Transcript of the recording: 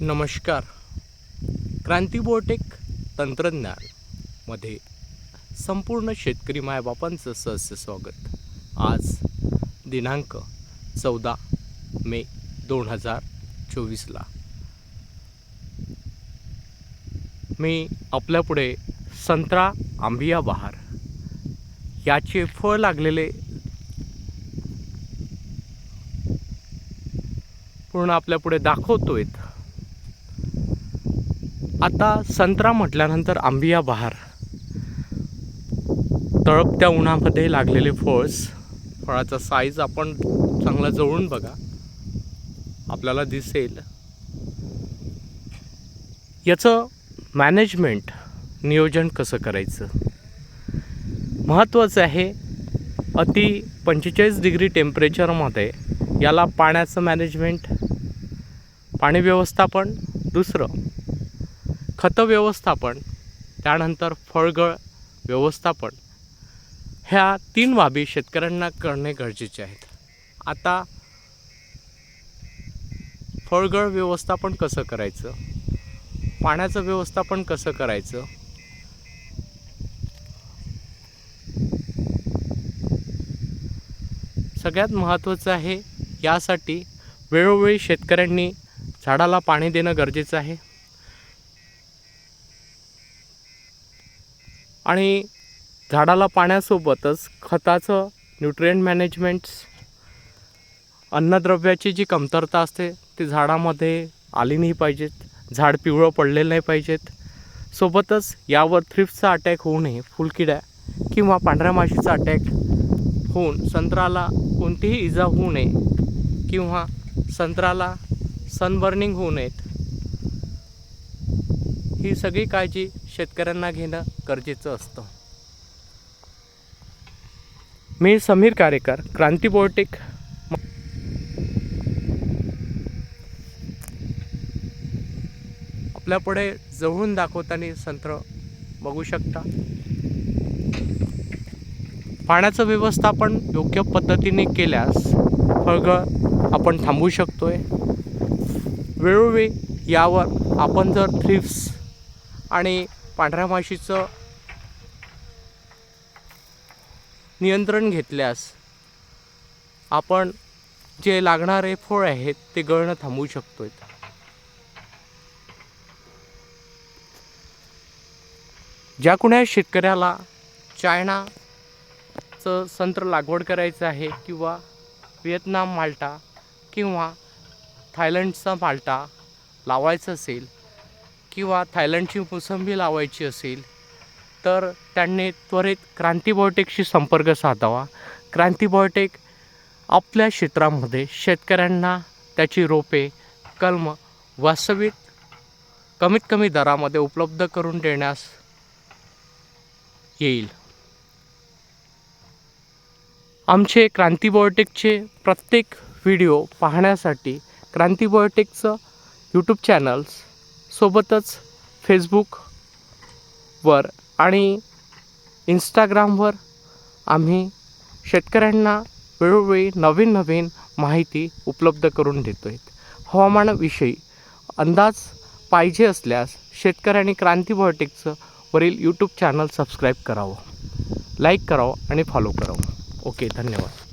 नमस्कार. क्रांती बोटेक संपूर्ण शेतकरी मायबापांचं सहस्य स्वागत. आज दिनांक चौदा मे दोन हजार चोवीसला. मी आपल्यापुढे संत्रा आंबिया बहार याचे फळ लागलेले पूर्ण आपल्यापुढे दाखवतो आहेत आता संत्रा म्हटल्यानंतर आंबिया बहार. तळपत्या उन्हामध्ये लागलेले फळस फळाचा साईज आपण चांगला जवळून बघा. आपल्याला दिसेल. याचं मॅनेजमेंट नियोजन कसं करायचं? महत्त्वाचं आहे अति पंचेचाळीस डिग्री टेम्परेचरमध्ये याला पाण्याचं मॅनेजमेंट पाणी व्यवस्थापन दुसरं खत व्यवस्थापन त्यानंतर फळगळ व्यवस्थापन ह्या तीन बाबी शेतकऱ्यांना करणे गरजेचे आहेत. आता फळगळ व्यवस्थापन कसं करायचं? पाण्याचं व्यवस्थापन कसं करायचं? सगळ्यात महत्त्वाचं आहे यासाठी वेळोवेळी शेतकऱ्यांनी झाडाला पाणी देणं गरजेचं आहे. आणि झाडाला पाण्यासोबतच खताचं न्यूट्रिएंट मॅनेजमेंट्स अन्नद्रव्याची जी कमतरता असते ती झाडामध्ये आली नाही पाहिजेत. झाड पिवळं पडलेलं नाही पाहिजेत. सोबतच यावर थ्रिप्सचा अटॅक होऊ नये फुलकिड्या किंवा पांढऱ्या माशीचा अटॅक होऊन संत्र्याला कोणतीही इजा होऊ नये किंवा संत्र्याला सनबर्निंग होऊ नयेत. ही सगळी काळजी शेतकऱ्यांना घेणं गरजेचं असतं. मी समीर कारेकर क्रांती बोर्टिक आपल्यापुढे जवळून दाखवताना संत्र बघू शकता. पाण्याचं व्यवस्थापन योग्य पद्धतीने केल्यास फळगळ आपण थांबवू शकतोय. वेळोवेळी यावर आपण जर थ्रिप्स आणि पांढऱ्या माशीचं नियंत्रण घेतल्यास आपण जे लागणारे फळ आहेत ते गळणं थांबवू शकतोय. ज्या कुण्या शेतकऱ्याला चायनाचं संत्र लागवड करायचं आहे किंवा व्हिएतनाम माल्टा किंवा थायलंडचा माल्टा लावायचा असेल किंवा थायलंडची मोसंबी लावायची असेल तर त्यांनी त्वरित क्रांतीबायोटिकशी संपर्क साधावा. क्रांतीबायोटिक आपल्या क्षेत्रामध्ये शेतकऱ्यांना त्याची रोपे कलम वास्तविक कमीत कमी दरामध्ये उपलब्ध करून देण्यास येईल. आमचे क्रांती बायोटेकचे प्रत्येक व्हिडिओ पाहण्यासाठी क्रांती बायोटेकचं यूट्यूब चॅनल्स सोबतच फेसबुकवर आणि इंस्टाग्रामवर आम्ही शेतकऱ्यांना वेळोवेळी नवीन नवीन माहिती उपलब्ध करून देतो आहेत हवामानाविषयी अंदाज पाहिजे असल्यास शेतकऱ्यांनी क्रांती बॉयोटेकचं वरील यूट्यूब चॅनल सबस्क्राईब करावं. लाईक करावं आणि फॉलो करावं. ओके धन्यवाद.